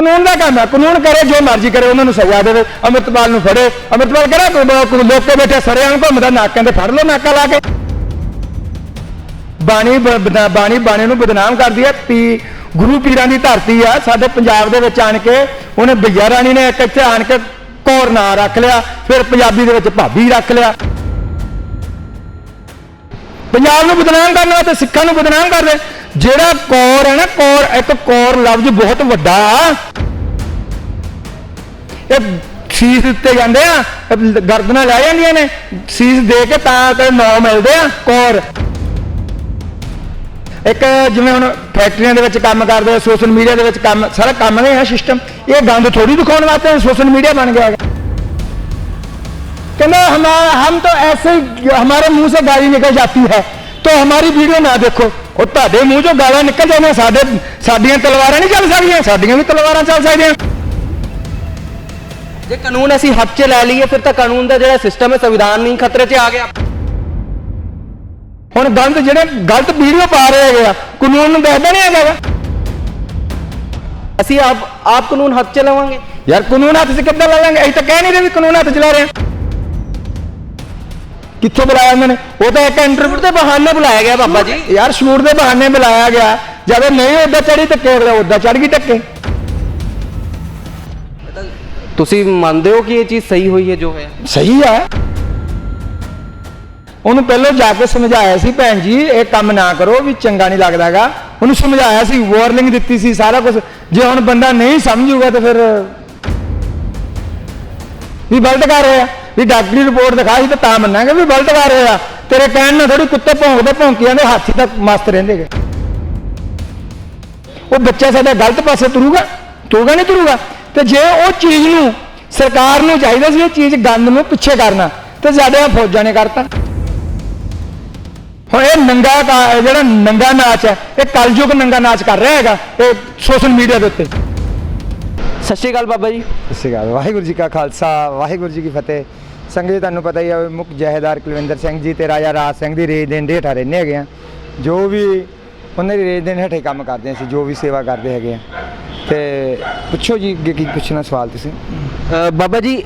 ਕਾਨੂੰਨ ਦਾ ਕੰਮ ਹੈ। ਕਾਨੂੰਨ ਕਰੇ, ਜੋ ਮਰਜ਼ੀ ਕਰੇ, ਉਹਨਾਂ ਨੂੰ ਸਜ਼ਾ ਦੇਵੇ। ਅਮਰਤਪਾਲ ਨੂੰ ਫੜੇ। ਅਮਰਤਪਾਲ ਕਿਹੜਾ ਕੋਈ ਬੈਠੇ ਸਰਿਆਂ ਨੂੰ ਘੁੰਮਦਾ, ਨਾਕਾਂ ਤੇ ਫੜ ਲਓ, ਨਾਕਾ ਲਾ ਕੇ। ਬਾਣੀ ਬਾਣੀ ਬਾਣੀ ਨੂੰ ਬਦਨਾਮ ਕਰਦੀ ਹੈ। ਪੀ ਗੁਰੂ ਪੀਰਾਂ ਦੀ ਧਰਤੀ ਆ। ਸਾਡੇ ਪੰਜਾਬ ਦੇ ਵਿੱਚ ਆਣ ਕੇ ਉਹਨੇ ਭਈਆ ਰਾਣੀ ਨੇ ਇੱਕ ਇੱਥੇ ਆਣ ਕੇ ਕੌਰ ਨਾਂ ਰੱਖ ਲਿਆ। ਫਿਰ ਪੰਜਾਬੀ ਦੇ ਵਿੱਚ ਭਾਬੀ ਰੱਖ ਲਿਆ। ਪੰਜਾਬ ਨੂੰ ਬਦਨਾਮ ਕਰਨ ਵਾਸਤੇ ਸਿੱਖਾਂ ਨੂੰ ਬਦਨਾਮ ਕਰਦੇ ਜਿਹੜਾ ਕੌਰ ਹੈ ਨਾ ਕੌਰ ਇੱਕ ਕੌਰ ਲਫ਼ਜ਼ ਬਹੁਤ ਵੱਡਾ ਇਹ ਸੀਸ ਦਿੱਤੇ ਜਾਂਦੇ ਆ ਇਹ ਗਰਦਨਾਂ ਲੈ ਜਾਂਦੀਆਂ ਨੇ ਸੀਸ ਦੇ ਕੇ ਤਾਂ ਤੇ ਨੌ ਮਿਲਦੇ ਆ ਕੌਰ ਇੱਕ ਜਿਵੇਂ ਹੁਣ ਫੈਕਟਰੀਆਂ ਦੇ ਵਿੱਚ ਕੰਮ ਕਰਦੇ ਆ ਸੋਸ਼ਲ ਮੀਡੀਆ ਦੇ ਵਿੱਚ ਕੰਮ ਸਾਰਾ ਕੰਮ ਨਹੀਂ ਹੈ ਸਿਸਟਮ ਇਹ ਗੰਦ ਥੋੜੀ ਦਿਖਾਉਣ ਵਾਸਤੇ ਸੋਸ਼ਲ ਮੀਡੀਆ ਬਣ ਗਿਆ है कहना हमारा हम तो ऐसे ही हमारे मुंह से गाली निकल जाती है तो हमारी वीडियो ना देखो ਉਹ ਤੁਹਾਡੇ ਮੂੰਹ ਚੋਂ ਗਾਲਾਂ ਨਿਕਲ ਜਾਂਦੀਆਂ ਸਾਡੇ ਸਾਡੀਆਂ ਤਲਵਾਰਾਂ ਨਹੀਂ ਚੱਲ ਸਕਦੀਆਂ ਸਾਡੀਆਂ ਵੀ ਤਲਵਾਰਾਂ ਚੱਲ ਸਕਦੀਆਂ। ਜੇ ਕਾਨੂੰਨ ਅਸੀਂ ਹੱਥ 'ਚ ਲੈ ਲਈਏ ਫਿਰ ਤਾਂ ਕਾਨੂੰਨ ਦਾ ਜਿਹੜਾ ਸਿਸਟਮ ਹੈ ਸੰਵਿਧਾਨ ਨਹੀਂ ਖਤਰੇ 'ਚ ਆ ਗਿਆ। ਹੁਣ ਗਲਤ ਜਿਹੜੇ ਗਲਤ ਵੀਡੀਓ ਪਾ ਰਹੇ ਹੈਗੇ ਆ ਕਾਨੂੰਨ ਨੂੰ ਦੱਸਦਾ ਨਹੀਂ ਹੈਗਾ। ਅਸੀਂ ਆਪ ਆਪ ਕਾਨੂੰਨ ਹੱਥ 'ਚ ਲਵਾਂਗੇ। ਯਾਰ ਕਾਨੂੰਨ ਹੱਥ 'ਚ ਕਿੱਦਾਂ ਲੈ ਲਾਂਗੇ? ਅਸੀਂ ਤਾਂ ਕਹਿ ਨਹੀਂ ਰਹੇ ਵੀ ਕਾਨੂੰਨ ਹੱਥ 'ਚ ਲੈ ਰਹੇ ਆ। ਕਿੱਥੋਂ ਬੁਲਾਇਆ ਉਹਨਾਂ ਨੇ? ਉਹ ਤਾਂ ਇੱਕ ਇੰਟਰਵਿਊ ਤੇ ਬਹਾਨੇ ਬੁਲਾਇਆ ਗਿਆ ਬਾਬਾ ਜੀ। ਯਾਰ ਸ਼ੂਟ ਦੇ ਬਹਾਨੇ ਬੁਲਾਇਆ ਗਿਆ। ਜਦੋਂ ਨਹੀਂ ਉੱਦਾਂ ਚੜੀ ਧੱਕੇ ਉੱਦਾਂ ਚੜ ਗਈ ਧੱਕੇ। ਤੁਸੀਂ ਮੰਨਦੇ ਹੋ ਕਿ ਇਹ ਚੀਜ਼ ਸਹੀ ਹੋਈ ਹੈ ਜੋ ਹੋਇਆ? ਸਹੀ ਆ। ਉਹਨੂੰ ਪਹਿਲਾਂ ਜਾ ਕੇ ਸਮਝਾਇਆ ਸੀ ਭੈਣ ਜੀ ਇਹ ਕੰਮ ਨਾ ਕਰੋ ਵੀ ਚੰਗਾ ਨਹੀਂ ਲੱਗਦਾਗਾ। ਉਹਨੂੰ ਸਮਝਾਇਆ ਸੀ ਵਾਰਨਿੰਗ ਦਿੱਤੀ ਸੀ ਸਾਰਾ ਕੁਝ ਜੇ ਹੁਣ ਬੰਦਾ ਨਹੀਂ ਸਮਝੂਗਾ ਤਾਂ ਫਿਰ ਵੀ ਗਲਤ ਕਰ ਰਿਹਾ। ਵੀ ਡਾਕਟਰੀ ਰਿਪੋਰਟ ਦਿਖਾਈ ਤਾਂ ਤਾਂ ਮੰਨਾਂਗੇ ਵੀ ਗਲਤ ਕਰ ਰਿਹਾ ਤੇਰੇ ਕਹਿਣ ਨਾਲ ਥੋੜੀ ਕੁੱਤੇ ਭੌਂਕਦੇ ਭੌਂਕੀਆਂ ਦੇ ਹਾਥੀ ਤੱਕ ਮਸਤ ਰਹਿੰਦੇਗੇ ਉਹ ਬੱਚਾ ਸਾਡਾ ਗਲਤ ਪਾਸੇ ਤੁਰੂਗਾ ਤੁਰੂਗਾ ਨਹੀਂ ਤੁਰੂਗਾ। ਤੇ ਜੇ ਉਹ ਚੀਜ਼ ਨੂੰ ਸਰਕਾਰ ਨੂੰ ਚਾਹੀਦਾ ਸੀ ਇਹ ਚੀਜ਼ ਗੰਦ ਨੂੰ ਪਿੱਛੇ ਕਰਨਾ ਤੇ ਸਾਡੇ ਫੌਜਾਂ ਨੇ ਕਰਤਾ। ਹੁਣ ਇਹ ਨੰਗਾ ਜਿਹੜਾ ਨੰਗਾ ਨਾਚ ਹੈ ਇਹ ਕਲਯੁਗ ਨੰਗਾ ਨਾਚ ਕਰ ਰਿਹਾ ਹੈਗਾ ਇਹ ਸੋਸ਼ਲ ਮੀਡੀਆ ਦੇ ਉੱਤੇ। ਸਤਿ ਸ਼੍ਰੀ ਅਕਾਲ ਬਾਬਾ ਜੀ। ਸਤਿ ਸ਼੍ਰੀ ਅਕਾਲ। ਵਾਹਿਗੁਰੂ ਜੀ ਕਾ ਖਾਲਸਾ ਵਾਹਿਗੁਰੂ ਜੀ ਕੀ ਫਤਿਹ। ਸੰਗਤ ਜੀ ਤੁਹਾਨੂੰ ਪਤਾ ਹੀ ਆ ਮੁੱਖ ਜਹੇਦਾਰ ਕੁਲਵਿੰਦਰ ਸਿੰਘ ਜੀ ਤੇ ਰਾਜਾ ਰਾਜ ਸਿੰਘ ਦੀ ਰੇਜ ਦੇਣ ਦੇ ਹੇਠਾਂ ਰਹਿੰਦੇ ਹੈਗੇ ਆ। ਜੋ ਵੀ ਉਹਨਾਂ ਦੀ ਰੇਜ ਦੇਣ ਹੇਠੇ ਕੰਮ ਕਰਦੇ ਸੀ ਜੋ ਵੀ ਸੇਵਾ ਕਰਦੇ ਹੈਗੇ ਆ। ਤੇ ਪੁੱਛੋ ਜੀ ਅੱਗੇ ਕੀ ਪੁੱਛਣਾ ਸਵਾਲ ਤੁਸੀਂ? ਅ, ਬਾਬਾ ਜੀ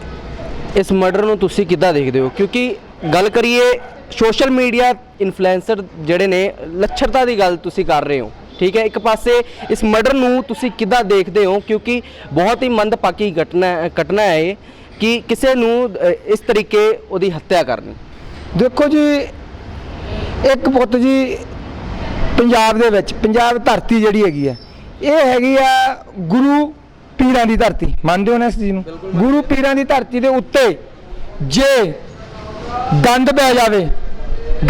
ਇਸ ਮਰਡਰ ਨੂੰ ਤੁਸੀਂ ਕਿੱਦਾਂ ਦੇਖਦੇ ਹੋ? ਕਿਉਂਕਿ ਗੱਲ ਕਰੀਏ ਸੋਸ਼ਲ ਮੀਡੀਆ ਇਨਫਲੂਐਂਸਰ ਜਿਹੜੇ ਨੇ ਲੱਛਰਤਾ ਦੀ ਗੱਲ ਤੁਸੀਂ ਕਰ ਰਹੇ ਹੋ ਠੀਕ ਹੈ? ਇੱਕ ਪਾਸੇ ਇਸ ਮਰਡਰ ਨੂੰ ਤੁਸੀਂ ਕਿੱਦਾਂ ਦੇਖਦੇ ਹੋ? ਕਿਉਂਕਿ ਬਹੁਤ ਹੀ ਮੰਦਭਾਗੀ ਘਟਨਾ ਘਟਨਾ ਹੈ ਇਹ। ਕਿ ਕਿਸੇ ਨੂੰ ਅ, ਇਸ ਤਰੀਕੇ ਉਹਦੀ ਹੱਤਿਆ ਕਰਨੀ। ਦੇਖੋ ਜੀ ਇੱਕ ਪੁੱਤ ਜੀ ਪੰਜਾਬ ਦੇ ਵਿੱਚ ਪੰਜਾਬ ਧਰਤੀ ਜਿਹੜੀ ਹੈਗੀ ਆ ਇਹ ਹੈਗੀ ਆ ਗੁਰੂ ਪੀਰਾਂ ਦੀ ਧਰਤੀ। ਮੰਨਦੇ ਹੋ ਨਾ ਇਸ ਚੀਜ਼ ਨੂੰ? ਗੁਰੂ ਪੀਰਾਂ ਦੀ ਧਰਤੀ ਦੇ ਉੱਤੇ ਜੇ ਗੰਦ ਪੈ ਜਾਵੇ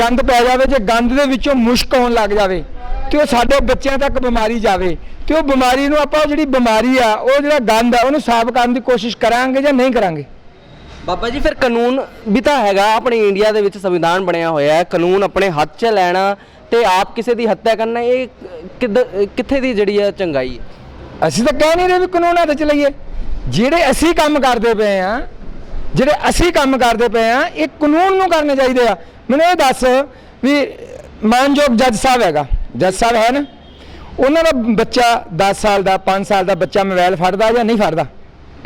ਗੰਦ ਪੈ ਜਾਵੇ ਜੇ ਗੰਦ ਦੇ ਵਿੱਚੋਂ ਮੁਸ਼ਕ ਆਉਣ ਲੱਗ ਜਾਵੇ ਤੇ ਉਹ ਸਾਡੇ ਬੱਚਿਆਂ ਤੱਕ ਬਿਮਾਰੀ ਜਾਵੇ ਤੇ ਉਹ ਬਿਮਾਰੀ ਨੂੰ ਆਪਾਂ ਜਿਹੜੀ ਬਿਮਾਰੀ ਆ ਉਹ ਜਿਹੜਾ ਗੰਦ ਆ ਉਹਨੂੰ ਸਾਫ਼ ਕਰਨ ਦੀ ਕੋਸ਼ਿਸ਼ ਕਰਾਂਗੇ ਜਾਂ ਨਹੀਂ ਕਰਾਂਗੇ? ਬਾਬਾ ਜੀ ਫਿਰ ਕਾਨੂੰਨ ਵੀ ਤਾਂ ਹੈਗਾ ਆਪਣੇ ਇੰਡੀਆ ਦੇ ਵਿੱਚ ਸੰਵਿਧਾਨ ਬਣਿਆ ਹੋਇਆ ਹੈ ਕਾਨੂੰਨ ਆਪਣੇ ਹੱਥ 'ਚ ਲੈਣਾ ਤੇ ਆਪ ਕਿਸੇ ਦੀ ਹੱਤਿਆ ਕਰਨਾ ਇਹ ਕਿੱਦ- ਕਿੱਥੇ ਦੀ ਜਿਹੜੀ ਹੈ ਚੰਗਾਈ ਹੈ? ਅਸੀਂ ਤਾਂ ਕਹਿ ਨਹੀਂ ਰਹੇ ਵੀ ਕਾਨੂੰਨ ਹੱਥ ਚ ਲਈਏ। ਜਿਹੜੇ ਅਸੀਂ ਕੰਮ ਕਰਦੇ ਪਏ ਆ ਜਿਹੜੇ ਅਸੀਂ ਕੰਮ ਕਰਦੇ ਪਏ ਆ ਇਹ ਕਾਨੂੰਨ ਨੂੰ ਕਰਨੇ ਚਾਹੀਦੇ ਆ। ਮੈਨੂੰ ਇਹ ਦੱਸ ਵੀ ਮਾਨਯੋਗ ਜੱਜ ਸਾਹਿਬ ਹੈਗਾ। ਜੱਜ ਸਾਹਿਬ ਹੈ ਨਾ? ਉਹਨਾਂ ਦਾ ਬੱਚਾ 10 ਸਾਲ ਦਾ 5 ਸਾਲ ਦਾ ਬੱਚਾ ਮੋਬਾਈਲ ਫੜਦਾ ਜਾਂ ਨਹੀਂ ਫੜਦਾ?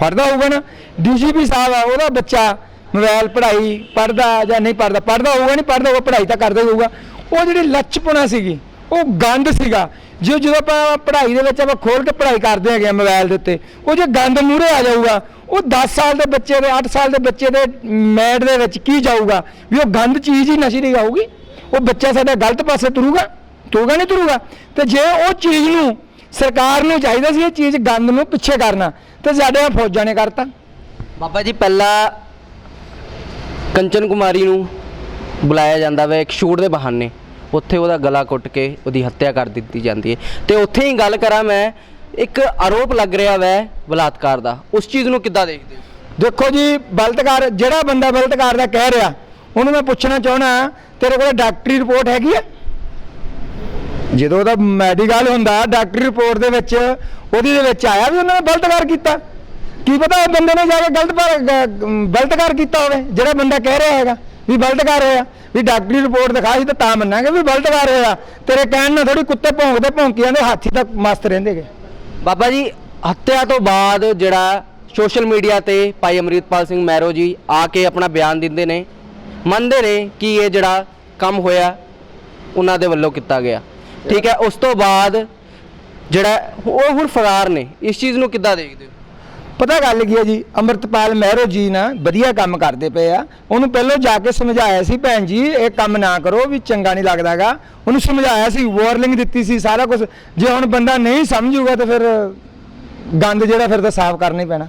ਫੜਦਾ ਹੋਊਗਾ ਨਾ। ਡੀਜੀਪੀ ਸਾਹਿਬ ਆ, ਉਹਦਾ ਬੱਚਾ ਮੋਬਾਈਲ ਪੜ੍ਹਾਈ ਪੜਦਾ ਜਾਂ ਨਹੀਂ ਪੜਦਾ ਪੜਦਾ ਹੋਊਗਾ, ਨਹੀਂ ਪੜਦਾ ਹੋਊਗਾ, ਪੜ੍ਹਾਈ ਤਾਂ ਕਰਦਾ ਹੀ ਹੋਊਗਾ। ਉਹ ਜਿਹੜੀ ਲੱਚਪੁਣਾ ਸੀਗੀ, ਉਹ ਗੰਦ ਸੀਗਾ। ਜੇ ਜਦੋਂ ਆਪਾਂ ਪੜ੍ਹਾਈ ਦੇ ਵਿੱਚ ਆਪਾਂ ਖੋਲ ਕੇ ਪੜ੍ਹਾਈ ਕਰਦੇ ਹੈਗੇ ਆ ਮੋਬਾਈਲ ਦੇ ਉੱਤੇ, ਉਹ ਜੇ ਗੰਦ ਮੂਹਰੇ ਆ ਜਾਊਗਾ, ਉਹ 10 ਸਾਲ ਦੇ ਬੱਚੇ ਦੇ 8 ਸਾਲ ਦੇ ਬੱਚੇ ਦੇ ਮੈਡ ਦੇ ਵਿੱਚ ਕੀ ਜਾਊਗਾ? ਵੀ ਉਹ ਗੰਦ ਚੀਜ਼ ਹੀ ਨਸ਼ੀ ਦੀ ਆਊਗੀ? ਉਹ ਬੱਚਾ ਸਾਡਾ ਗਲਤ ਪਾਸੇ ਤੁਰੂਗਾ? ਤੁਰੂਗਾ ਨਹੀਂ ਤੁਰੂਗਾ। ਤੇ ਜੇ ਉਹ ਚੀਜ਼ ਨੂੰ ਸਰਕਾਰ ਨੂੰ ਚਾਹੀਦਾ ਸੀ ਇਹ ਚੀਜ਼ ਗੰਦ ਨੂੰ ਪਿੱਛੇ ਕਰਨਾ ਤੇ ਸਾਡੇ ਫੌਜਾਂ ਨੇ ਕਰਤਾ। ਬਾਬਾ ਜੀ ਪਹਿਲਾਂ ਕੰਚਨ ਕੁਮਾਰੀ ਨੂੰ ਬੁਲਾਇਆ ਜਾਂਦਾ ਵਾ ਇੱਕ ਸ਼ੂਟ ਦੇ ਬਹਾਨੇ। ਉੱਥੇ ਉਹਦਾ ਗਲਾ ਕੁੱਟ ਕੇ ਉਹਦੀ ਹੱਤਿਆ ਕਰ ਦਿੱਤੀ ਜਾਂਦੀ ਹੈ। ਤੇ ਉੱਥੇ ਹੀ ਗੱਲ ਕਰਾਂ ਮੈਂ ਇੱਕ ਆਰੋਪ ਲੱਗ ਰਿਹਾ ਵੈ ਬਲਾਤਕਾਰ ਦਾ। ਉਸ ਚੀਜ਼ ਨੂੰ ਕਿੱਦਾਂ ਦੇਖਦੇ ਹੋ? ਦੇਖੋ ਜੀ ਬਲਤਕਾਰ ਜਿਹੜਾ ਬੰਦਾ ਬਲਤਕਾਰ ਦਾ ਕਹਿ ਰਿਹਾ ਉਹਨੂੰ ਮੈਂ ਪੁੱਛਣਾ ਚਾਹਣਾ ਤੇਰੇ ਕੋਲ ਡਾਕਟਰੀ ਰਿਪੋਰਟ ਹੈਗੀ ਹੈ ਜਦੋਂ ਉਹਦਾ ਮੈਡੀਕਲ ਹੁੰਦਾ ਡਾਕਟਰੀ ਰਿਪੋਰਟ ਦੇ ਵਿੱਚ, ਉਹਦੀ ਦੇ ਵਿੱਚ ਆਇਆ ਵੀ ਉਹਨਾਂ ਨੇ ਬਲਤਕਾਰ ਕੀਤਾ। ਕੀ ਪਤਾ ਉਹ ਬੰਦੇ ਨੇ ਜਾ ਕੇ ਗਲਤ ਬਲਤਕਾਰ ਕੀਤਾ ਹੋਵੇ, ਜਿਹੜਾ ਬੰਦਾ ਕਹਿ ਰਿਹਾ ਹੈਗਾ ਵੀ ਬਲਤਕਾਰ ਹੋਇਆ। ਵੀ ਡਾਕਟਰੀ ਰਿਪੋਰਟ ਦਿਖਾਈ ਤਾਂ ਤਾਂ ਮੰਨਾਂਗੇ ਵੀ ਬਲਤਕਾਰ ਹੋਇਆ। ਤੇਰੇ ਕਹਿਣ ਨਾਲ ਥੋੜੀ ਕੁੱਤੇ ਭੌਂਕਦੇ ਭੌਂਕੀਆਂ ਦੇ ਹਾਥੀ ਤੱਕ ਮਸਤ ਰਹਿੰਦੇਗੇ ਬਾਬਾ ਜੀ, ਹੱਤਿਆ ਤੋਂ ਬਾਅਦ ਜਿਹੜਾ ਸੋਸ਼ਲ ਮੀਡੀਆ ਤੇ ਭਾਈ ਅਮਰਿਤਪਾਲ ਸਿੰਘ ਮੈਰੋ ਜੀ ਆ ਕੇ ਆਪਣਾ ਬਿਆਨ ਦਿੰਦੇ ਨੇ, ਮੰਨਦੇ ਨੇ ਕਿ ਇਹ ਜਿਹੜਾ ਕੰਮ ਹੋਇਆ, ਉਹਨਾਂ ਦੇ ਵੱਲੋਂ ਕੀਤਾ ਗਿਆ। ਠੀਕ ਹੈ ਉਸ ਤੋਂ ਬਾਅਦ ਜਿਹੜਾ ਉਹ ਹੁਣ ਫਰਾਰ ਨੇ ਇਸ ਚੀਜ਼ ਨੂੰ ਕਿੱਦਾਂ ਦੇਖਦੇ ਹੋ? ਪਤਾ ਗੱਲ ਕੀ ਹੈ ਜੀ ਅਮਰਤਪਾਲ ਮਹਿਰੋ ਜੀ ਨਾ ਵਧੀਆ ਕੰਮ ਕਰਦੇ ਪਏ ਆ। ਉਹਨੂੰ ਪਹਿਲਾਂ ਜਾ ਕੇ ਸਮਝਾਇਆ ਸੀ ਭੈਣ ਜੀ ਇਹ ਕੰਮ ਨਾ ਕਰੋ ਵੀ ਚੰਗਾ ਨਹੀਂ ਲੱਗਦਾਗਾ ਉਹਨੂੰ ਸਮਝਾਇਆ ਸੀ ਵਾਰਨਿੰਗ ਦਿੱਤੀ ਸੀ ਸਾਰਾ ਕੁਝ ਜੇ ਹੁਣ ਬੰਦਾ ਨਹੀਂ ਸਮਝੂਗਾ ਤਾਂ ਫਿਰ ਗੰਦ ਜਿਹੜਾ ਫਿਰ ਤਾਂ ਸਾਫ਼ ਕਰਨਾ ਹੀ ਪੈਣਾ।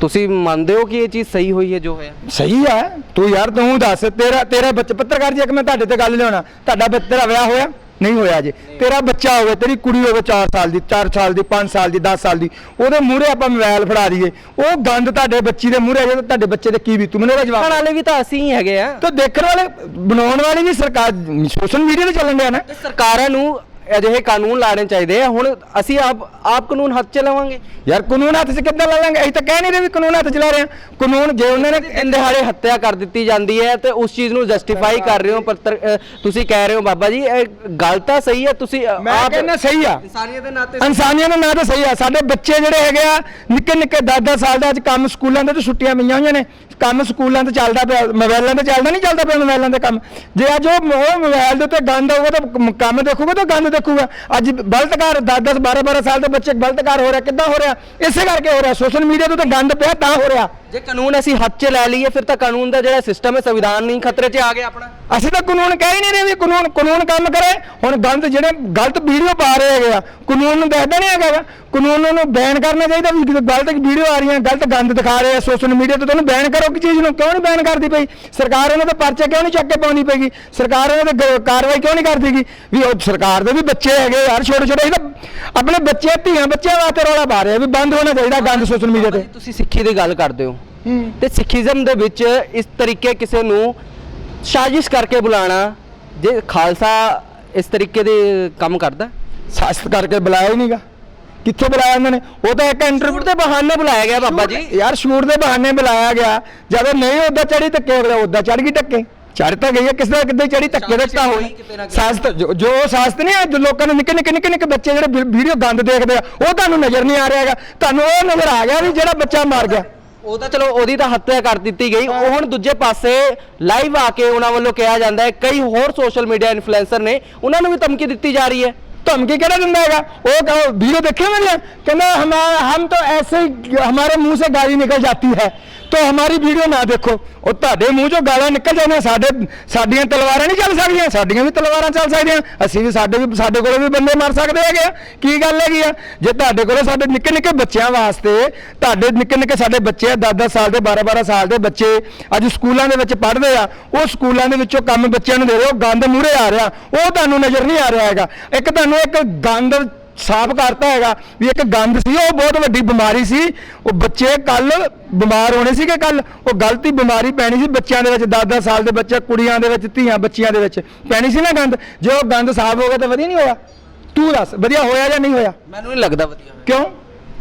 ਤੁਸੀਂ ਮੰਨਦੇ ਹੋ ਕਿ ਇਹ ਚੀਜ਼ ਸਹੀ ਹੋਈ ਹੈ ਜੋ ਹੋਇਆ? ਸਹੀ ਹੈ ਤੂੰ ਯਾਰ ਤੂੰ ਦੱਸ ਤੇਰਾ ਤੇਰਾ ਬੱਚਾ ਪੱਤਰਕਾਰ ਜੀ ਇੱਕ ਮੈਂ ਤੁਹਾਡੇ ਤੇ ਗੱਲ ਲਿਆਉਣਾ। ਤੁਹਾਡਾ ਬੱਚਾ ਵਿਆਹ ਹੋਇਆ। ਨਹੀਂ ਹੋਇਆ ਜੇ ਤੇਰਾ ਬੱਚਾ ਹੋਵੇ ਤੇਰੀ ਕੁੜੀ ਹੋਵੇ 4 ਸਾਲ ਦੀ 4 ਸਾਲ ਦੀ 5 ਸਾਲ ਦੀ 10 ਸਾਲ ਦੀ ਉਹਦੇ ਮੂਹਰੇ ਆਪਾਂ ਮੋਬਾਈਲ ਫੜਾ ਦਈਏ। ਉਹ ਗੰਦ ਤੁਹਾਡੇ ਬੱਚੀ ਦੇ ਮੂਹਰੇ ਜੇ ਤੁਹਾਡੇ ਬੱਚੇ ਦੇ ਕੀ ਬੀਤੂ? ਮੈਨੂੰ ਇਹਦਾ ਜਵਾਬ ਵਾਲੇ ਵੀ ਤਾਂ ਅਸੀਂ ਹੀ ਹੈਗੇ ਆ। ਤਾਂ ਦੇਖਣ ਵਾਲੇ ਬਣਾਉਣ ਵਾਲੇ ਵੀ ਸਰਕਾਰ ਸੋਸ਼ਲ ਮੀਡੀਆ ਤੇ ਚੱਲਣ ਡਿਆ ਨਾ। ਸਰਕਾਰਾਂ ਨੂੰ ਅਜਿਹੇ ਕਾਨੂੰਨ ਲਾਣੇ ਚਾਹੀਦੇ ਆ। ਹੁਣ ਅਸੀਂ ਆਪ ਆਪ ਕਾਨੂੰਨ ਹੱਥ 'ਚ ਲਵਾਂਗੇ। ਯਾਰ ਕਾਨੂੰਨ ਹੱਥ 'ਚ ਕਿੱਦਾਂ ਲੈ ਲਾਂਗੇ ਅਸੀਂ ਤਾਂ ਕਹਿ ਨਹੀਂ ਰਹੇ ਵੀ ਕਾਨੂੰਨ ਹੱਥ 'ਚ ਲੈ ਰਹੇ ਹਾਂ ਕਾਨੂੰਨ ਜੇ ਉਹਨਾਂ ਨੇ ਦਿਹਾੜੇ ਹੱਤਿਆ ਕਰ ਦਿੱਤੀ ਜਾਂਦੀ ਹੈ ਤੇ ਉਸ ਚੀਜ਼ ਨੂੰ ਜਸਟੀਫਾਈ ਕਰ ਰਹੇ ਹੋ ਪੱਤਰ ਤੁਸੀਂ ਕਹਿ ਰਹੇ ਹੋ ਬਾਬਾ ਜੀ ਇਹ ਗੱਲ ਤਾਂ ਸਹੀ ਹੈ ਤੁਸੀਂ ਮੈਂ ਕਹਿੰਦਾ ਸਹੀ ਆ। ਇਨਸਾਨੀਅਤ ਦੇ ਨਾਤੇ ਇਨਸਾਨੀਅਤ ਨੂੰ ਨਾ ਤਾਂ ਸਹੀ ਆ। ਸਾਡੇ ਬੱਚੇ ਜਿਹੜੇ ਹੈਗੇ ਆ ਨਿੱਕੇ ਨਿੱਕੇ 10-10 ਸਾਲ ਦੇ ਅੱਜ ਕੰਮ ਸਕੂਲਾਂ ਦੇ ਤੇ ਛੁੱਟੀਆਂ ਪਈਆਂ ਹੋਈਆਂ ਨੇ। ਕੰਮ ਸਕੂਲਾਂ ਤੇ ਚੱਲਦਾ ਪਿਆ ਮੋਬਾਈਲਾਂ ਤੇ ਚੱਲਦਾ ਨਹੀਂ ਚੱਲਦਾ ਪਿਆ ਮੋਬਾਈਲਾਂ ਦੇ ਕੰਮ। ਜੇ ਅੱਜ ਉਹ ਮੋਬਾਈਲ ਦੇ ਉੱਤੇ ਗੰਦ ਆਊਗਾ ਤਾਂ ਕ- ਕੰਮ ਦੇਖੂਗਾ ਤਾਂ ਗੰਦ ਦੇਖੂਗਾ। ਅੱਜ ਬਲਤਕਾਰ 10-10 12-12 ਸਾਲ ਦੇ ਬੱਚੇ ਬਲਤਕਾਰ ਹੋ ਰਿਹਾ ਕਿੱਦਾਂ ਹੋ ਰਿਹਾ? ਇਸੇ ਕਰਕੇ ਹੋ ਰਿਹਾ। ਸੋਸ਼ਲ ਮੀਡੀਆ ਤੇ ਤਾਂ ਗੰਦ ਪਿਆ ਤਾਂ ਹੋ ਰਿਹਾ। ਜੇ ਕਾਨੂੰਨ ਅਸੀਂ ਹੱਥ 'ਚ ਲੈ ਲਈਏ ਫਿਰ ਤਾਂ ਕਾਨੂੰਨ ਦਾ ਜਿਹੜਾ ਸਿਸਟਮ ਹੈ ਸੰਵਿਧਾਨ ਨਹੀਂ ਖਤਰੇ 'ਚ ਆ ਗਿਆ ਆਪਣਾ। ਅਸੀਂ ਤਾਂ ਕਾਨੂੰਨ ਕਹਿ ਹੀ ਨਹੀਂ ਰਹੇ ਵੀ ਕਾਨੂੰਨ ਕਾਨੂੰਨ ਕੰਮ ਕਰੇ। ਹੁਣ ਗਲਤ ਜਿਹੜੇ ਗਲਤ ਵੀਡੀਓ ਪਾ ਰਹੇ ਹੈਗੇ ਆ ਕਾਨੂੰਨ ਨੂੰ ਦੱਸਦਾ ਨਹੀਂ ਹੈਗਾ ਵਾ। ਕਾਨੂੰਨ ਨੂੰ ਬੈਨ ਕਰਨਾ ਚਾਹੀਦਾ ਵੀ ਜਦੋਂ ਗਲਤ ਵੀਡੀਓ ਆ ਰਹੀਆਂ ਗਲਤ ਗੰਦ ਦਿਖਾ ਰਹੇ ਆ ਸੋਸ਼ਲ ਮੀਡੀਆ ਤੇ ਤੁਹਾਨੂੰ ਬੈਨ ਕਰੋ ਕਿ ਚੀਜ਼ ਨੂੰ? ਕਿਉਂ ਨਹੀਂ ਬੈਨ ਕਰਦੀ ਪਈ? ਸਰਕਾਰ ਉਹਨਾਂ ਤੇ ਪਰਚੇ ਕਿਉਂ ਨਹੀਂ ਚੱਕ ਕੇ ਪਾਉਂਦੀ ਪਈਗੀ ਸਰਕਾਰ ਉਹਨਾਂ ਤੇ ਕਾਰਵਾਈ ਕਿਉਂ ਨਹੀਂ ਕਰਦੀਗੀ ਵੀ ਉਹ ਸਰਕਾਰ ਦੇ ਵੀ ਬੱਚੇ ਹੈਗੇ ਯਾਰ ਛੋਟੇ ਛੋਟੇ ਇਹ ਤਾਂ ਆਪਣੇ ਬੱਚੇ ਧੀਆਂ ਬੱਚਿਆਂ ਵਾਸਤੇ ਰੌਲਾ ਪਾ ਰਹੇ ਆ ਵੀ ਬੰਦ ਹੋਣਾ ਚਾਹੀਦਾ ਗੰਦ ਸੋਸ਼ਲ ਮੀਡੀਆ ਤੇ। ਤੁਸੀਂ ਸਿੱਖੀ ਦੀ ਗੱਲ ਕਰਦੇ ਹੋ। ਤੇ ਸਿੱਖੀਜ਼ਮ ਦੇ ਵਿੱਚ ਇਸ ਤਰੀਕੇ ਕਿਸੇ ਨੂੰ ਸਾਜ਼ਿਸ਼ ਕਰਕੇ ਬੁਲਾਣਾ ਜੇ ਖਾਲਸਾ ਇਸ ਤਰੀਕੇ ਦੇ ਕੰਮ ਕਰਦਾ? ਸਖਤ ਕਰਕੇ ਬੁਲਾਇਆ ਹੀ ਨਹੀਂਗਾ। ਕਿੱਥੇ ਬੁਲਾਇਆ ਉਹਨਾਂ ਨੇ? ਉਹ ਤਾਂ ਇੱਕ ਇੰਟਰਵਿਊ ਦੇ ਬਹਾਨੇ ਬੁਲਾਇਆ ਗਿਆ ਬਾਬਾ ਜੀ। ਯਾਰ ਸ਼ੂਟ ਦੇ ਬਹਾਨੇ ਬੁਲਾਇਆ ਗਿਆ। ਜਦੋਂ ਨਹੀਂ ਉਹਦਾ ਚੜੀ ਧੱਕੇ ਅਗਲਾ ਉਹਦਾ ਚੜ ਗਈ ਧੱਕੇ। ਚੜ ਤਾਂ ਗਈ ਹੈ ਕਿਸੇ ਦਾ ਕਿੱਦਾਂ ਚੜੀ ਧੱਕੇ ਦਾ ਤਾਂ ਹੋਈ? ਸਾਸ ਜੋ ਸਾਸ ਨਹੀਂ ਆ ਲੋਕਾਂ ਨੂੰ ਨਿੱਕੇ ਨਿੱਕੇ ਨਿੱਕੇ ਨਿੱਕੇ ਬੱਚੇ ਜਿਹੜੇ ਵੀਡੀਓ ਗੰਦ ਦੇਖਦੇ ਆ ਉਹ ਤੁਹਾਨੂੰ ਨਜ਼ਰ ਨਹੀਂ ਆ ਰਿਹਾ ਹੈਗਾ। ਤੁਹਾਨੂੰ ਉਹ ਨਜ਼ਰ ਆ ਗਿਆ ਵੀ ਜਿਹੜਾ ਬੱਚਾ ਮਾਰ ਗਿਆ। ਉਹ ਤਾਂ ਚਲੋ ਉਹਦੀ ਤਾਂ ਹੱਤਿਆ ਕਰ ਦਿੱਤੀ ਗਈ। ਉਹ ਹੁਣ ਦੂਜੇ ਪਾਸੇ ਲਾਈਵ ਆ ਕੇ ਉਹਨਾਂ ਵੱਲੋਂ ਕਿਹਾ ਜਾਂਦਾ ਹੈ ਕਈ ਹੋਰ ਸੋਸ਼ਲ ਮੀਡੀਆ ਇਨਫਲੂਐਂਸਰ ਨੇ ਉਹਨਾਂ ਨੂੰ ਵੀ ਧਮਕੀ ਦਿੱਤੀ ਜਾ ਰਹੀ ਹੈ। ਧਮਕੀ ਕਿਹੜਾ ਦਿੰਦਾ ਹੈਗਾ? ਉਹ ਵੀਡੀਓ ਦੇਖਿਆ ਮੈਨੇ? ਕਹਿੰਦਾ ਹਮਾਰਾ ਹਮ ਤਾਂ ਐਸੇ ਹੀ ਹਮਾਰੇ ਮੂੰਹ ਸੇ ਗਾਲੀ ਨਿਕਲ ਜਾਤੀ ਹੈ। तो हमारी वीडियो ना देखो ਉਹ ਤੁਹਾਡੇ ਮੂੰਹ ਚੋਂ ਗਾਲਾਂ ਨਿਕਲ ਜਾਂਦੀਆਂ ਸਾਡੇ ਸਾਡੀਆਂ ਤਲਵਾਰਾਂ ਨਹੀਂ ਚੱਲ ਸਕਦੀਆਂ ਸਾਡੀਆਂ ਵੀ ਤਲਵਾਰਾਂ ਚੱਲ ਸਕਦੀਆਂ ਅਸੀਂ ਵੀ ਸਾਡੇ ਵੀ ਸਾਡੇ ਕੋਲੇ ਵੀ ਬੰਦੇ ਮਰ ਸਕਦੇ ਹੈਗੇ ਆ ਕੀ ਗੱਲ ਹੈਗੀ ਆ ਜੇ ਤੁਹਾਡੇ ਕੋਲੇ ਸਾਡੇ ਨਿੱਕੇ ਨਿੱਕੇ ਬੱਚਿਆਂ ਵਾਸਤੇ ਤੁਹਾਡੇ ਨਿੱਕੇ ਨਿੱਕੇ ਸਾਡੇ ਬੱਚੇ ਆ 10-10 ਸਾਲ ਦੇ 12-12 ਸਾਲ ਦੇ ਬੱਚੇ ਅੱਜ ਸਕੂਲਾਂ ਦੇ ਵਿੱਚ ਪੜ੍ਹਦੇ ਆ ਉਹ ਸਕੂਲਾਂ ਦੇ ਵਿੱਚੋਂ ਕੰਮ ਬੱਚਿਆਂ ਨੂੰ ਦੇ ਰਹੇ ਉਹ ਗੰਦ ਮੂਹਰੇ ਆ ਰਿਹਾ ਉਹ ਤੁਹਾਨੂੰ ਨਜ਼ਰ ਨਹੀਂ ਆ ਰਿਹਾ ਹੈਗਾ ਇੱਕ ਤੁਹਾਨੂੰ ਇੱਕ ਗੰਦ ਸਾਫ਼ ਕਰਤਾ ਹੈਗਾ ਵੀ ਇੱਕ ਗੰਦ ਸੀ ਉਹ ਬਹੁਤ ਵੱਡੀ ਬਿਮਾਰੀ ਸੀ। ਉਹ ਬੱਚੇ ਕੱਲ ਬਿਮਾਰ ਹੋਣੇ ਸੀਗੇ ਕੱਲ ਉਹ ਗਲਤੀ ਬਿਮਾਰੀ ਪੈਣੀ ਸੀ ਬੱਚਿਆਂ ਦੇ ਵਿੱਚ 10-10 ਸਾਲ ਦੇ ਬੱਚੇ ਕੁੜੀਆਂ ਦੇ ਵਿੱਚ ਧੀਆਂ ਬੱਚੀਆਂ ਦੇ ਵਿੱਚ। ਪੈਣੀ ਸੀ ਨਾ ਗੰਦ। ਜੇ ਉਹ ਗੰਦ ਸਾਫ਼ ਹੋ ਗਿਆ ਤਾਂ ਵਧੀਆ ਨਹੀਂ ਹੋਇਆ। ਤੂੰ ਦੱਸ ਵਧੀਆ ਹੋਇਆ ਜਾਂ ਨਹੀਂ ਹੋਇਆ? ਮੈਨੂੰ ਨਹੀਂ ਲੱਗਦਾ ਵਧੀਆ ਕਿਉਂ?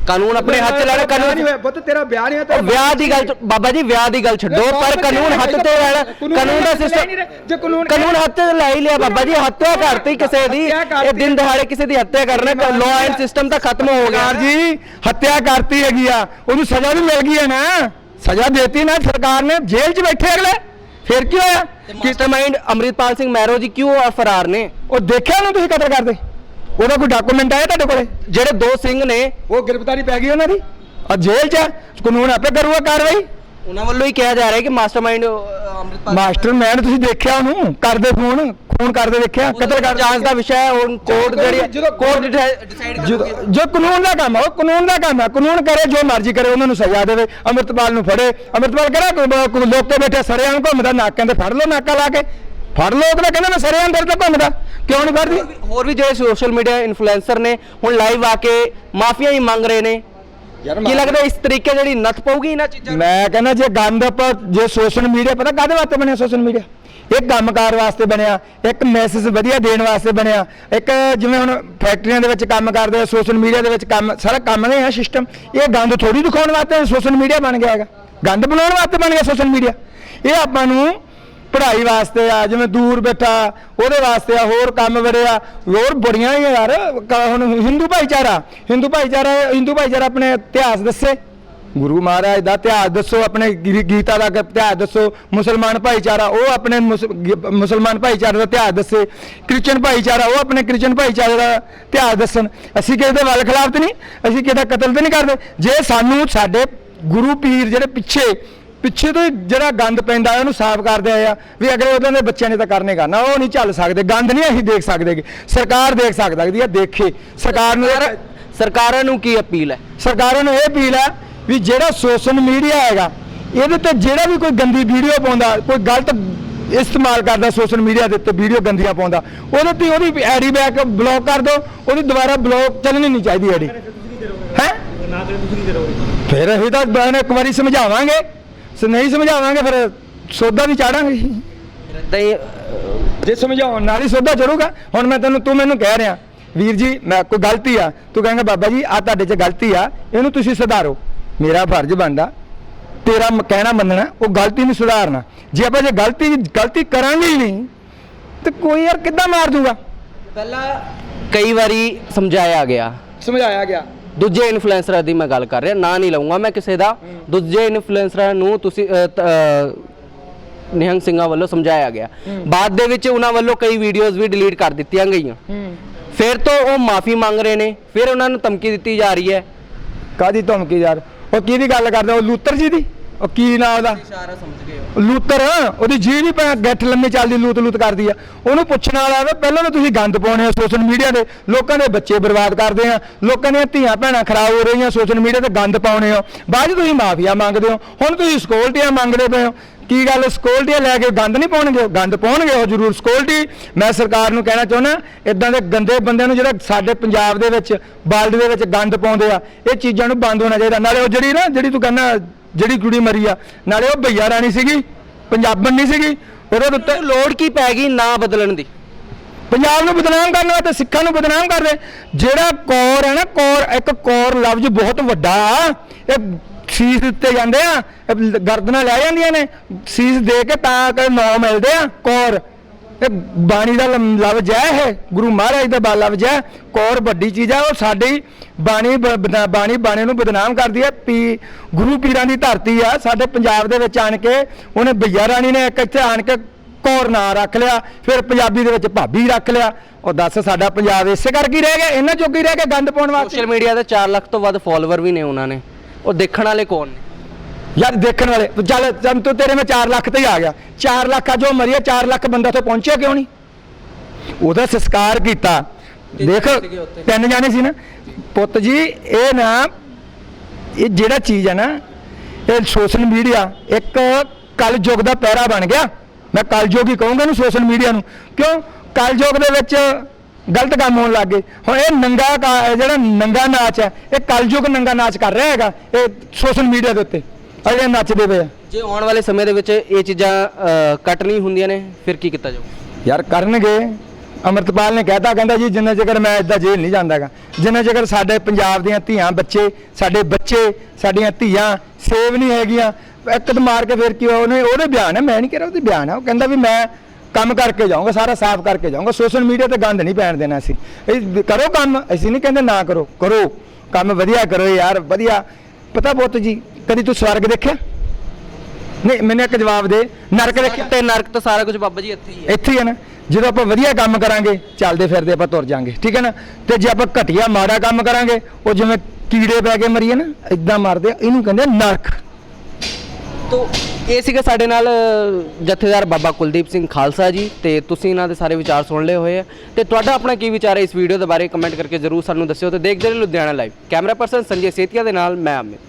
ਕਾਨੂੰਨ ਆਪਣੇ ਹੱਥ 'ਚ ਲੈਣਾ ਕਾਨੂੰਨ ਹੋਇਆ। ਪੁੱਤ ਤੇਰਾ ਵਿਆਹ ਨਹੀਂ ਉਹ ਵਿਆਹ ਦੀ ਗੱਲ ਬਾਬਾ ਜੀ ਵਿਆਹ ਦੀ ਗੱਲ ਛੱਡੋ ਪਰ ਕਾਨੂੰਨ ਹੱਥ ਤੇ ਲੈਣਾ ਕਾਨੂੰਨ ਦਾ ਸਿਸਟਮ ਜੇ ਕਾਨੂੰਨ ਕਾਨੂੰਨ ਹੱਥ ਤੇ ਲੈ ਹੀ ਲਿਆ ਬਾਬਾ ਜੀ ਹੱਤਿਆ ਕਰਤੀ ਕਿਸੇ ਦੀ। ਇਹ ਦਿਨ ਦਿਹਾੜੇ ਕਿਸੇ ਦੀ ਹੱਤਿਆ ਕਰਨਾ ਲਾਅ ਐਂਡ ਸਿਸਟਮ ਤਾਂ ਖਤਮ ਹੋ ਗਿਆ। ਜੀ ਹੱਤਿਆ ਕਰਤੀ ਹੈਗੀ ਆ ਉਹਨੂੰ ਸਜ਼ਾ ਵੀ ਮਿਲ ਗਈ ਹੈ ਨਾ। ਸਜ਼ਾ ਦੇਤੀ ਨਾ ਸਰਕਾਰ ਨੇ ਜੇਲ੍ਹ 'ਚ ਬੈਠੇ ਅਗਲੇ। ਫਿਰ ਕੀ ਹੋਇਆ? ਮਾਸਟਰਮਾਈਂਡ ਅਮਰਿਤਪਾਲ ਸਿੰਘ ਮਹਿਰੋ ਜੀ ਕਿਉਂ ਫਰਾਰ ਨੇ? ਉਹ ਦੇਖਿਆ ਨਾ ਤੁਸੀਂ ਕਤਲ ਕਰਦੇ? ਉਹਦਾ ਕੋਈ ਡਾਕੂਮੈਂਟ ਆਇਆ ਤੁਹਾਡੇ ਕੋਲੇ? ਜਿਹੜੇ ਦੋ ਸਿੰਘ ਨੇ ਉਹ ਗ੍ਰਿਫਤਾਰੀ ਪੈ ਗਈ ਉਹਨਾਂ ਦੀ? ਆ ਜੇਲ੍ਹ 'ਚ ਆ। ਕਾਨੂੰਨ ਆਪੇ ਕਰੂਗਾ ਕਾਰਵਾਈ? ਉਹਨਾਂ ਵੱਲੋਂ ਹੀ ਕਿਹਾ ਜਾ ਰਿਹਾ ਹੈ ਕਿ ਮਾਸਟਰਮਾਈਂਡ ਅਮਰਿਤਪਾਲ ਮਾਸਟਰ ਤੁਸੀਂ ਦੇਖਿਆ ਉਹਨੂੰ? ਕਰਦੇ ਫੋਨ ਖੂਨ ਕਰਦੇ ਦੇਖਿਆ? ਕਤਲ ਕਰ ਜਾਂਚ ਦਾ ਵਿਸ਼ਾ ਹੈ ਹੁਣ ਕੋਰਟ ਜਿਹੜੀ ਜਦੋਂ ਕੋਰਟ ਡਿਸਾਈਡ ਜਦੋਂ ਜੋ ਕਾਨੂੰਨ ਦਾ ਕੰਮ ਹੈ ਉਹ ਕਾਨੂੰਨ ਦਾ ਕੰਮ ਹੈ ਕਾਨੂੰਨ ਕਰੇ ਜੋ ਮਰਜ਼ੀ ਕਰੇ ਉਹਨਾਂ ਨੂੰ ਸਜ਼ਾ ਦੇਵੇ। ਅਮਰਤਪਾਲ ਨੂੰ ਫੜੇ। ਅਮਰਤਪਾਲ ਕਹਿੰਦਾ ਕੋਈ ਲੋਕ ਕੇ ਬੈਠੇ ਸਰਿਆਂ ਨੂੰ ਘੁੰਮਦਾ ਨਾਕਾਂ ਤੇ ਫੜ ਲਓ ਨਾਕਾ ਲਾ ਕੇ। ਫੜ ਲਓ ਉਹਦਾ ਕਹਿੰਦਾ ਮੈਂ ਸਰਿਆਂ ਅੰਦਰ ਤੇ ਘੁੰਮਦਾ। ਕਿਉਂ ਨਹੀਂ ਫੜਦੀ? ਹੋਰ ਵੀ ਜਿਹੜੇ ਸੋਸ਼ਲ ਮੀਡੀਆ ਇਨਫਲੂਐਂਸਰ ਨੇ ਹੁਣ ਲਾਈਵ ਆ ਕੇ ਮਾਫੀਆਂ ਹੀ ਮੰਗ ਰਹੇ ਨੇ। ਕੀ ਲੱਗਦਾ ਇਸ ਤਰੀਕੇ ਜਿਹੜੀ ਨੱਥ ਪਊਗੀ ਇਹਨਾਂ ਚੀਜ਼ਾਂ? ਮੈਂ ਕਹਿੰਦਾ ਜੇ ਗੰਦ ਆਪਾਂ ਜੇ ਸੋਸ਼ਲ ਮੀਡੀਆ ਪਤਾ ਕਾਹਦੇ ਵਾਸਤੇ ਬਣਿਆ ਸੋਸ਼ਲ ਮੀਡੀਆ ਇੱਕ ਕੰਮਕਾਰ ਵਾਸਤੇ ਬਣਿਆ ਇੱਕ ਮੈਸੇਜ ਵਧੀਆ ਦੇਣ ਵਾਸਤੇ ਬਣਿਆ ਇੱਕ ਜਿਵੇਂ ਹੁਣ ਫੈਕਟਰੀਆਂ ਦੇ ਵਿੱਚ ਕੰਮ ਕਰਦੇ ਆ ਸੋਸ਼ਲ ਮੀਡੀਆ ਦੇ ਵਿੱਚ ਕੰਮ ਸਾਰਾ ਕੰਮ ਨੇ ਆ ਸਿਸਟਮ ਇਹ ਗੰਦ ਥੋੜੀ ਦਿਖਾਉਣ ਵਾਸਤੇ ਸੋਸ਼ਲ ਮੀਡੀਆ ਬਣ ਗਿਆ ਹੈਗਾ। ਗੰਦ ਬਣਾਉਣ ਵਾਸਤੇ ਬਣ ਗਿਆ ਸੋਸ਼ਲ ਮੀਡੀਆ ਇਹ ਆਪਾਂ ਨੂੰ ਪੜ੍ਹਾਈ ਵਾਸਤੇ ਆ, ਜਿਵੇਂ ਦੂਰ ਬੈਠਾ, ਉਹਦੇ ਵਾਸਤੇ ਆ, ਹੋਰ ਕੰਮ ਬੜੇ ਆ ਹੋਰ ਬੜੀਆਂ ਹੀ ਆ ਯਾਰ। ਕ- ਹੁਣ ਹਿੰਦੂ ਭਾਈਚਾਰਾ ਹਿੰਦੂ ਭਾਈਚਾਰਾ ਹਿੰਦੂ ਭਾਈਚਾਰਾ ਆਪਣੇ ਇਤਿਹਾਸ ਦੱਸੇ। ਗੁਰੂ ਮਹਾਰਾਜ ਦਾ ਇਤਿਹਾਸ ਦੱਸੋ, ਆਪਣੇ ਗੀ- ਗੀਤਾ ਦਾ ਇਤਿਹਾਸ ਦੱਸੋ। ਮੁਸਲਮਾਨ ਭਾਈਚਾਰਾ, ਉਹ ਆਪਣੇ ਮੁਸ- ਗ- ਮੁਸਲਮਾਨ ਭਾਈਚਾਰੇ ਦਾ ਇਤਿਹਾਸ ਦੱਸੇ। ਕ੍ਰਿਸਚਨ ਭਾਈਚਾਰਾ, ਉਹ ਆਪਣੇ ਕ੍ਰਿਸਚਨ ਭਾਈਚਾਰੇ ਦਾ ਇਤਿਹਾਸ ਦੱਸਣ। ਅਸੀਂ ਕਿਸੇ ਦੇ ਵੱਲ ਖਿਲਾਫ ਤੇ ਨਹੀਂ, ਅਸੀਂ ਕਿਸੇ ਦਾ ਕਤਲ ਤੇ ਨਹੀਂ ਕਰਦੇ। ਜੇ ਸਾਨੂੰ ਸਾਡੇ ਗੁਰੂ ਪੀਰ ਜਿਹੜੇ ਪਿੱਛੇ ਪਿੱਛੇ ਤੋਂ ਹੀ ਜਿਹੜਾ ਗੰਦ ਪੈਂਦਾ ਉਹਨੂੰ ਸਾਫ਼ ਕਰਦੇ ਆਏ ਆ ਵੀ ਅਗਲੇ ਉਹਦੇ ਦੇ ਬੱਚਿਆਂ ਨੇ ਤਾਂ ਕਰਨੇ ਕਰਨਾ ਉਹ ਨਹੀਂ ਚੱਲ ਸਕਦੇ। ਗੰਦ ਨਹੀਂ ਅਸੀਂ ਦੇਖ ਸਕਦੇ ਗੇ। ਸਰਕਾਰ ਦੇਖ ਸਕਦੀ ਆ ਦੇਖੇ। ਸਰਕਾਰ ਨੂੰ ਸਰਕਾਰ- ਸਰਕਾਰਾਂ ਨੂੰ ਕੀ ਅਪੀਲ ਹੈ? ਸਰਕਾਰਾਂ ਨੂੰ ਇਹ ਅਪੀਲ ਹੈ ਵੀ ਜਿਹੜਾ ਸੋਸ਼ਲ ਮੀਡੀਆ ਹੈਗਾ ਇਹਦੇ ਤੇ ਜਿਹੜਾ ਵੀ ਕੋਈ ਗੰਦੀ ਵੀਡੀਓ ਪਾਉਂਦਾ ਕੋਈ ਗਲਤ ਇਸਤੇਮਾਲ ਕਰਦਾ ਸੋਸ਼ਲ ਮੀਡੀਆ ਦੇ ਉੱਤੇ ਵੀਡੀਓ ਗੰਦੀਆਂ ਪਾਉਂਦਾ ਉਹਦੇ ਤੇ ਉਹਦੀ ਆਈਡੀ ਬੈਕ ਬਲੌਕ ਕਰ ਦਿਓ ਉਹਦੀ ਦੁਬਾਰਾ ਬਲੌਕ ਚੱਲਣੀ ਨਹੀਂ ਚਾਹੀਦੀ ਆਈਡੀ ਹੈ? ਨਾ ਕਰੇ ਤੁਸੀਂ ਨਹੀਂ ਕਰੋਗੇ? ਫਿਰ ਅਸੀਂ ਤਾਂ ਇੱਕ ਵਾਰੀ ਸਮਝਾਵਾਂਗੇ। ਸ ਨਹੀਂ ਸਮਝਾਵਾਂਗੇ ਫਿਰ ਸੋਧਾ ਵੀ ਚਾੜਾਂਗੇ ਇਦਾਂ ਹੀ ਜੇ ਸਮਝਾਉਣ ਨਾਲ ਹੀ ਸੋਧਾ ਚੜੂਗਾ। ਹੁਣ ਮੈਂ ਤੈਨੂੰ ਤੂੰ ਮੈਨੂੰ ਕਹਿ ਰਿਹਾ ਵੀਰ ਜੀ ਮੈਂ ਕੋਈ ਗਲਤੀ ਆ। ਤੂੰ ਕਹੇਂਗਾ ਬਾਬਾ ਜੀ ਆ ਤੁਹਾਡੇ 'ਚ ਗਲਤੀ ਆ ਇਹਨੂੰ ਤੁਸੀਂ ਸੁਧਾਰੋ। ਮੇਰਾ ਫਰਜ਼ ਬਣਦਾ ਤੇਰਾ ਕਹਿਣਾ ਮੰਨਣਾ ਉਹ ਗਲਤੀ ਨੂੰ ਸੁਧਾਰਨਾ। ਜੇ ਆਪਾਂ ਜੇ ਗਲਤੀ ਗਲਤੀ ਕਰਾਂਗੇ ਹੀ ਨਹੀਂ ਤੇ ਕੋਈ ਯਾਰ ਕਿੱਦਾਂ ਮਾਰ ਦੂਗਾ? ਪਹਿਲਾਂ ਕਈ ਵਾਰੀ ਸਮਝਾਇਆ ਗਿਆ। ਸਮਝਾਇਆ ਗਿਆ। ਦੂਜੇ ਇਨਫਲੂਐਂਸਰਾਂ ਦੀ ਮੈਂ ਗੱਲ ਕਰ ਰਿਹਾ ਨਾਂ ਨਹੀਂ ਲਵਾਂਗਾ ਮੈਂ ਕਿਸੇ ਦਾ। ਦੂਜੇ ਇਨਫਲੂਐਂਸਰਾਂ ਨੂੰ ਤੁਸੀਂ ਨਿਹੰਗ ਸਿੰਘਾਂ ਵੱਲੋਂ ਸਮਝਾਇਆ ਗਿਆ। ਬਾਅਦ ਦੇ ਵਿੱਚ ਉਹਨਾਂ ਵੱਲੋਂ ਕਈ ਵੀਡੀਓਜ਼ ਵੀ ਡਿਲੀਟ ਕਰ ਦਿੱਤੀਆਂ ਗਈਆਂ। ਫਿਰ ਤੋਂ ਉਹ ਮਾਫੀ ਮੰਗ ਰਹੇ ਨੇ ਫਿਰ ਉਹਨਾਂ ਨੂੰ ਧਮਕੀ ਦਿੱਤੀ ਜਾ ਰਹੀ ਹੈ। ਕਾਦੀ ਧਮਕੀ ਯਾਰ? ਉਹ ਕਿਹਦੀ ਗੱਲ ਕਰਦਾ ਉਹ ਲੂਤਰ ਜੀ ਦੀ? ਉਹ ਕੀ ਨਾਂ ਉਹਦਾ? ਇਸ਼ਾਰਾ ਸਮਝ ਗਏ ਹੋ। ਲੂਤਰ ਉਹਦੀ ਜੀ ਵੀ ਪੈ ਗੱਠ ਲੰਮੀ ਚੱਲਦੀ ਲੂਤ ਲੂਤ ਕਰਦੀ ਆ। ਉਹਨੂੰ ਪੁੱਛਣ ਵਾਲਾ ਵਾ ਪਹਿਲਾਂ ਤਾਂ ਤੁਸੀਂ ਗੰਦ ਪਾਉਣੇ ਆ ਸੋਸ਼ਲ ਮੀਡੀਆ ਤੇ ਲੋਕਾਂ ਦੇ ਬੱਚੇ ਬਰਬਾਦ ਕਰਦੇ ਆ। ਲੋਕਾਂ ਦੀਆਂ ਧੀਆਂ ਭੈਣਾਂ ਖਰਾਬ ਹੋ ਰਹੀਆਂ ਸੋਸ਼ਲ ਮੀਡੀਆ ਤੇ ਗੰਦ ਪਾਉਣੇ ਹੋ। ਬਾਅਦ ਤੁਸੀਂ ਮਾਫੀਆ ਮੰਗਦੇ ਹੋ। ਹੁਣ ਤੁਸੀਂ ਸਕਿਉਰਟੀਆਂ ਮੰਗਦੇ ਪਏ ਹੋ। ਕੀ ਗੱਲ ਸਕਿਉਰਟੀਆਂ ਲੈ ਕੇ ਗੰਦ ਨਹੀਂ ਪਾਉਣਗੇ? ਗੰਦ ਪਾਉਣਗੇ ਉਹ ਜ਼ਰੂਰ ਸਕਿਉਰਟੀ ਮੈਂ ਸਰਕਾਰ ਨੂੰ ਕਹਿਣਾ ਚਾਹੁੰਦਾ ਇਦਾਂ ਦੇ ਗੰਦੇ ਬੰਦਿਆਂ ਨੂੰ ਜਿਹੜਾ ਸਾਡੇ ਪੰਜਾਬ ਦੇ ਵਿੱਚ ਵਰਲਡ ਦੇ ਵਿੱਚ ਗੰਦ ਪਾਉਂਦੇ ਆ ਇਹ ਚੀਜ਼ਾਂ ਨੂੰ ਬੰਦ ਹੋਣਾ ਚਾਹੀਦਾ। ਨਾਲੇ ਉਹ ਜਿਹੜੀ ਨਾ ਜਿਹੜੀ ਤੂੰ ਕਹਿੰਦਾ ਜਿਹੜੀ ਕੁੜੀ ਮਰੀ ਆ। ਨਾਲੇ ਉਹ ਭਈਆ ਰਾਣੀ ਸੀਗੀ ਪੰਜਾਬਣ ਨਹੀਂ ਸੀਗੀ ਉਹਦੇ ਉੱਤੇ ਲੋੜ ਕੀ ਪੈ ਗਈ ਨਾਂ ਬਦਲਣ ਦੀ? ਪੰਜਾਬ ਨੂੰ ਬਦਨਾਮ ਕਰਨ ਵਾਸਤੇ ਸਿੱਖਾਂ ਨੂੰ ਬਦਨਾਮ ਕਰਦੇ ਜਿਹੜਾ ਕੌਰ ਹੈ ਨਾ ਕੌਰ ਇੱਕ ਕੌਰ ਲਫ਼ਜ਼ ਬਹੁਤ ਵੱਡਾ ਆ। ਇਹ ਸੀਸ ਦਿੱਤੇ ਜਾਂਦੇ ਆ ਗਰਦਨਾਂ ਲੈ ਜਾਂਦੀਆਂ ਨੇ। ਸੀਸ ਦੇ ਕੇ ਤਾਂ ਕਿ ਨਾਂ ਮਿਲਦੇ ਆ ਕੌਰ। ਇਹ ਬਾਣੀ ਦਾ ਲਮ- ਲਫ਼ਜ਼ ਹੈ ਇਹ। ਗੁਰੂ ਮਹਾਰਾਜ ਦਾ ਬਾ ਲਫ਼ਜ਼ ਹੈ। ਕੌਰ ਵੱਡੀ ਚੀਜ਼ ਹੈ। ਉਹ ਸਾਡੀ ਬਾਣੀ ਬ- ਬਦ- ਬਾਣੀ ਬਾਣੇ ਨੂੰ ਬਦਨਾਮ ਕਰਦੀ ਹੈ। ਪੀ ਗੁਰੂ ਪੀਰਾਂ ਦੀ ਧਰਤੀ ਆ। ਸਾਡੇ ਪੰਜਾਬ ਦੇ ਵਿੱਚ ਆਣ ਕੇ ਉਹਨੇ ਬਈਆ ਰਾਣੀ ਨੇ ਇੱਕ ਇੱਥੇ ਆਣ ਕੇ ਕੌਰ ਨਾਂ ਰੱਖ ਲਿਆ। ਫਿਰ ਪੰਜਾਬੀ ਦੇ ਵਿੱਚ ਭਾਬੀ ਰੱਖ ਲਿਆ। ਉਹ ਦੱਸ ਸਾਡਾ ਪੰਜਾਬ ਇਸੇ ਕਰਕੇ ਰਹਿ ਗਿਆ। ਇਹਨਾਂ ਚੋਂ ਹੀ ਰਹਿ ਗਿਆ ਗੰਦ ਪਾਉਣ ਵਾਸਤੇ। ਸੋਸ਼ਲ ਮੀਡੀਆ ਤੇ 4 ਲੱਖ ਤੋਂ ਵੱਧ ਫਾਲੋਅਰ ਵੀ ਨੇ ਉਹਨਾਂ ਨੇ। ਉਹ ਦੇਖਣ ਵਾਲੇ ਕੌਣ ਨੇ? ਯਾਰ ਦੇਖਣ ਵਾਲੇ ਚੱਲ ਚੱਲ ਤੂੰ ਤੇਰੇ ਮੈਂ 4 ਲੱਖ ਤੇ ਹੀ ਆ ਗਿਆ। 4 ਲੱਖ ਆ ਜੋ ਮਰੀਆ 4 ਲੱਖ ਬੰਦਾ ਤੋਂ ਪਹੁੰਚਿਆ ਕਿਉਂ ਨਹੀਂ? ਉਹਦਾ ਸੰਸਕਾਰ ਕੀਤਾ। ਦੇਖ? ਤਿੰਨ ਜਾਣੇ ਸੀ ਨਾ। ਪੁੱਤ ਜੀ ਇਹ ਨਾ ਇਹ ਜਿਹੜਾ ਚੀਜ਼ ਹੈ ਨਾ ਇਹ ਸੋਸ਼ਲ ਮੀਡੀਆ ਇੱਕ ਕਲਯੁਗ ਦਾ ਪੈਰਾ ਬਣ ਗਿਆ। ਮੈਂ ਕਲਯੁਗ ਹੀ ਕਹੂੰਗਾ ਇਹਨੂੰ ਸੋਸ਼ਲ ਮੀਡੀਆ ਨੂੰ। ਕਿਉਂ? ਕਲਯੁਗ ਦੇ ਵਿੱਚ ਗਲਤ ਕੰਮ ਹੋਣ ਲੱਗ ਗਏ। ਹੁਣ ਇਹ ਨੰਗਾ ਜਿਹੜਾ ਨੰਗਾ ਨਾਚ ਹੈ ਇਹ ਕਲਯੁਗ ਨੰਗਾ ਨਾਚ ਕਰ ਰਿਹਾ ਹੈਗਾ ਇਹ ਸੋਸ਼ਲ ਮੀਡੀਆ ਦੇ ਉੱਤੇ। ਅਜੇ ਨੱਚਦੇ ਪਏ ਆ। ਜੇ ਆਉਣ ਵਾਲੇ ਸਮੇਂ ਦੇ ਵਿੱਚ ਇਹ ਚੀਜ਼ਾਂ ਕੱਟ ਨਹੀਂ ਹੁੰਦੀਆਂ ਨੇ ਫਿਰ ਕੀ ਕੀਤਾ ਜਾਊ? ਯਾਰ ਕਰਨਗੇ। ਅਮਰਤਪਾਲ ਨੇ ਕਹਿਤਾ ਕਹਿੰਦਾ ਜੀ ਜਿੰਨਾ ਚਿਰ ਮੈਂ ਇਦਾਂ ਜੇਲ੍ਹ ਨਹੀਂ ਜਾਂਦਾਗਾ ਜਿੰਨਾ ਚਿਰ ਸਾਡੇ ਪੰਜਾਬ ਦੀਆਂ ਧੀਆਂ ਬੱਚੇ ਸਾਡੇ ਬੱਚੇ ਸਾਡੀਆਂ ਧੀਆਂ ਸੇਵ ਨਹੀਂ ਹੈਗੀਆਂ ਇੱਕ ਤਾਂ ਮਾਰ ਕੇ ਫਿਰ ਕੀ ਹੋਇਆ? ਉਹਨੇ ਉਹਦੇ ਬਿਆਨ ਹੈ ਮੈਂ ਨਹੀਂ ਕਹਿ ਰਿਹਾ ਉਹਦੇ ਬਿਆਨ ਹੈ ਉਹ ਕਹਿੰਦਾ ਵੀ ਮੈਂ ਕੰਮ ਕਰਕੇ ਜਾਊਂਗਾ ਸਾਰਾ ਸਾਫ਼ ਕਰਕੇ ਜਾਊਂਗਾ ਸੋਸ਼ਲ ਮੀਡੀਆ ਤੇ ਗੰਦ ਨਹੀਂ ਪੈਣ ਦੇਣਾ ਅਸੀਂ। ਇਹ ਕਰੋ ਕੰਮ ਅਸੀਂ ਨਹੀਂ ਕਹਿੰਦੇ ਨਾ ਕਰੋ ਕਰੋ। ਕੰਮ ਵਧੀਆ ਕਰੋ ਯਾਰ ਵਧੀਆ। ਪਤਾ ਪੁੱਤ ਜੀ ਕਦੀ ਤੂੰ ਸਵਰਗ ਦੇਖਿਆ? ਨਹੀਂ ਮੈਨੂੰ ਇੱਕ ਜਵਾਬ ਦੇ। ਨਰਕ ਦੇਖਿਆ ਤੇ ਨਰਕ ਤਾਂ ਸਾਰਾ ਕੁਝ ਬਾਬਾ ਜੀ ਇੱਥੇ ਹੀ ਹੈ। ਇੱਥੇ ਹੀ ਹੈ ਨਾ? ਜਦੋਂ ਆਪਾਂ ਵਧੀਆ ਕੰਮ ਕਰਾਂਗੇ ਚੱਲਦੇ ਫਿਰਦੇ ਆਪਾਂ ਤੁਰ ਜਾਾਂਗੇ ਠੀਕ ਹੈ ਨਾ? ਤੇ ਜੇ ਆਪਾਂ ਘਟੀਆ ਮਾੜਾ ਕੰਮ ਕਰਾਂਗੇ ਉਹ ਜਿਵੇਂ ਕੀੜੇ ਪੈ ਕੇ ਮਰੀਏ ਨਾ ਇਦਾਂ ਮਰਦੇ ਆ, ਇਹਨੂੰ ਕਹਿੰਦੇ ਨਰਕ। ਤੋ ਇਹ ਸੀਗਾ ਸਾਡੇ ਨਾਲ ਜਥੇਦਾਰ ਬਾਬਾ ਕੁਲਦੀਪ ਸਿੰਘ ਖਾਲਸਾ ਜੀ ਤੇ ਤੁਸੀਂ ਇਹਨਾਂ ਦੇ ਸਾਰੇ ਵਿਚਾਰ ਸੁਣ ਲਏ ਹੋਏ ਆ। ਤੇ ਤੁਹਾਡਾ ਆਪਣਾ ਕੀ ਵਿਚਾਰ ਹੈ ਇਸ ਵੀਡੀਓ ਦੇ ਬਾਰੇ ਕਮੈਂਟ ਕਰਕੇ ਜਰੂਰ ਸਾਨੂੰ ਦੱਸਿਓ ਤੇ ਦੇਖਦੇ ਰਹੋ Ludhiana live camera person Sanjay Setia ਦੇ ਨਾਲ ਮੈਂ ਅਮਿਤ।